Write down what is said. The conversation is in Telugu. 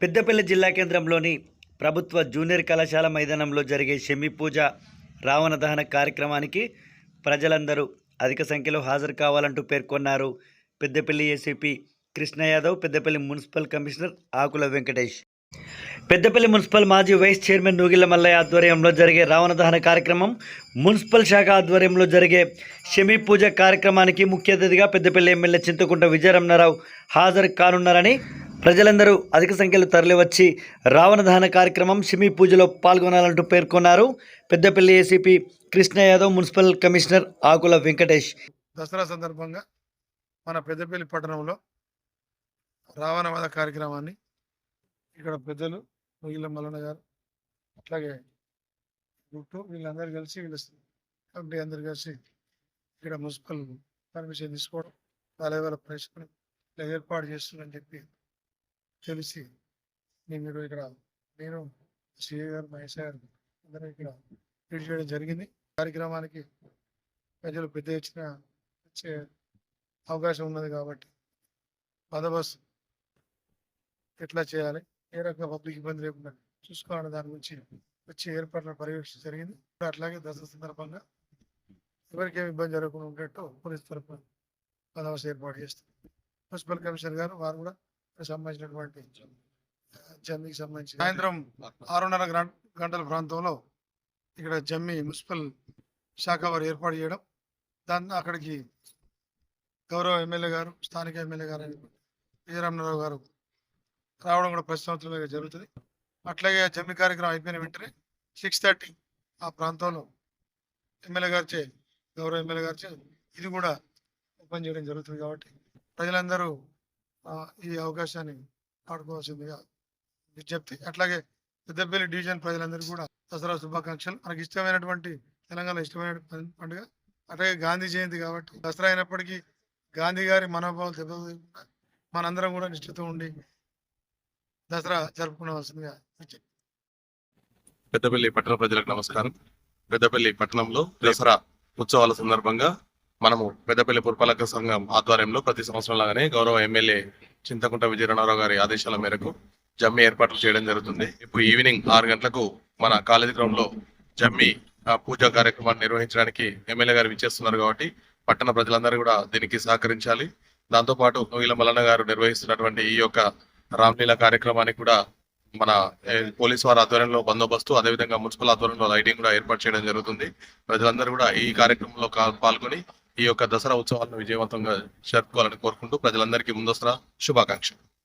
పెద్దపల్లి జిల్లా కేంద్రంలోని ప్రభుత్వ జూనియర్ కళాశాల మైదానంలో జరిగే షమి పూజ రావణ దహన కార్యక్రమానికి ప్రజలందరూ అధిక సంఖ్యలో హాజరు కావాలంటూ పేర్కొన్నారు Peddapalli ACP Krishna Yadav Peddapalli municipal commissioner Akula Venkatesh. Peddapalli municipal మాజీ వైస్ చైర్మన్ నూగిళ్ళ మల్లయ్య ఆధ్వర్యంలో జరిగే రావణ దహన కార్యక్రమం మున్సిపల్ శాఖ ఆధ్వర్యంలో జరిగే షమి పూజ కార్యక్రమానికి ముఖ్య అతిథిగా పెద్దపల్లి ఎమ్మెల్యే చింతకుంట విజయరమణారావు హాజరు కానున్నారని ప్రజలందరూ అధిక సంఖ్యలో తరలివచ్చి రావణ దహన కార్యక్రమం షమి పూజలో పాల్గొనాలంటూ పేర్కొన్నారు. Peddapalli ACP Krishna Yadav municipal commissioner Akula Venkatesh. Dasara సందర్భంగా మన పెద్దపల్లి పట్టణంలో రావణ వధ కార్యక్రమాన్ని ఇక్కడ పెద్దలు మొగిల మల్లన్న గారు అట్లాగే గుట్టు వీళ్ళందరూ కలిసి వీళ్ళ కమిటీ అందరు కలిసి ఇక్కడ మున్సిపల్ పర్మిషన్ తీసుకోవడం వాళ్ళ వాళ్ళ ప్రేక్షకులు ఇలా ఏర్పాటు చేస్తుందని చెప్పి తెలిసి నేను మీరు ఇక్కడ నేను సిఏ గారు మహేష్ గారు అందరూ ఇక్కడ లీడ్ చేయడం జరిగింది. కార్యక్రమానికి ప్రజలు పెద్ద ఎత్తున వచ్చే అవకాశం ఉన్నది కాబట్టి బందోబస్తు ఎట్లా చేయాలి ఏ రకంగా పబ్లిక్ ఇబ్బంది లేకుండా చూసుకోవాలని దాని గురించి వచ్చే ఏర్పాట్ల పర్యవేక్షణ జరిగింది. అట్లాగే దసరా సందర్భంగా ఎవరికేమి ఏమి ఇబ్బంది జరగకుండా ఉండేట్టు పోలీస్ తరఫున బందోబస్తు ఏర్పాటు చేస్తారు. మున్సిపల్ కమిషనర్ గారు వారు కూడా సంబంధించినటువంటి జమ్మికి సంబంధించి సాయంత్రం ఆరున్నర గంటల ప్రాంతంలో ఇక్కడ జమ్మి మున్సిపల్ శాఖ వారు ఏర్పాటు చేయడం దాన్ని అక్కడికి గౌరవ ఎమ్మెల్యే గారు స్థానిక ఎమ్మెల్యే గారు విజయరామరావు గారు రావడం కూడా ప్రస్తుతంలో జరుగుతుంది. అట్లాగే జమ్మి కార్యక్రమం అయిపోయిన వెంటనే సిక్స్ థర్టీ ఆ ప్రాంతంలో ఎమ్మెల్యే గారిచే గౌరవ ఎమ్మెల్యే గారిచే ఇది కూడా ఓపెన్ చేయడం జరుగుతుంది కాబట్టి ప్రజలందరూ ఈ అవకాశాన్ని వాడుకోవాల్సిందిగా విజ్ఞప్తి. అట్లాగే పెద్దపల్లి డివిజన్ ప్రజలందరికీ కూడా దసరా శుభాకాంక్షలు. మనకి ఇష్టమైనటువంటి తెలంగాణ ఇష్టమైన పండుగ. అట్లాగే గాంధీ జయంతి కాబట్టి దసరా అయినప్పటికీ గాంధీ గారి మనోభావాలు దెబ్బతికుండా మనందరం కూడా నిష్ఠతో ఉండి దసరా జరుపుకోవాల్సిందిగా పెద్దపల్లి పట్టణ ప్రజలకు నమస్కారం. పెద్దపల్లి పట్టణంలో దసరా ఉత్సవాల సందర్భంగా మనము పెద్దపల్లి పురపాలక సంఘం ఆధ్వర్యంలో ప్రతి సంవత్సరం లాగానే గౌరవ ఎమ్మెల్యే చింతకుంట విజయనారావు గారి ఆదేశాల మేరకు జమ్మి ఏర్పాట్లు చేయడం జరుగుతుంది. ఇప్పుడు ఈవినింగ్ ఆరు గంటలకు మన కాలేజీ గ్రౌండ్లో జమ్మి ఆ, పూజా కార్యక్రమాన్ని నిర్వహించడానికి ఎమ్మెల్యే గారు విచ్చేస్తున్నారు కాబట్టి పట్టణ ప్రజలందరూ కూడా దీనికి సహకరించాలి. దాంతో పాటు నోయిల మల్లన్న గారు నిర్వహిస్తున్నటువంటి ఈ యొక్క రామ్లీల కార్యక్రమానికి కూడా మన పోలీస్ వారి ఆధ్వర్యంలో బందోబస్తు అదేవిధంగా మున్సిపల్ ఆధ్వర్యంలో లైటింగ్ కూడా ఏర్పాటు చేయడం జరుగుతుంది. ప్రజలందరూ కూడా ఈ కార్యక్రమంలో పాల్గొని ఈ యొక్క దసరా ఉత్సవాలను విజయవంతంగా జరుపుకోవాలని కోరుకుంటూ ప్రజలందరికీ ముందసరా శుభాకాంక్షలు.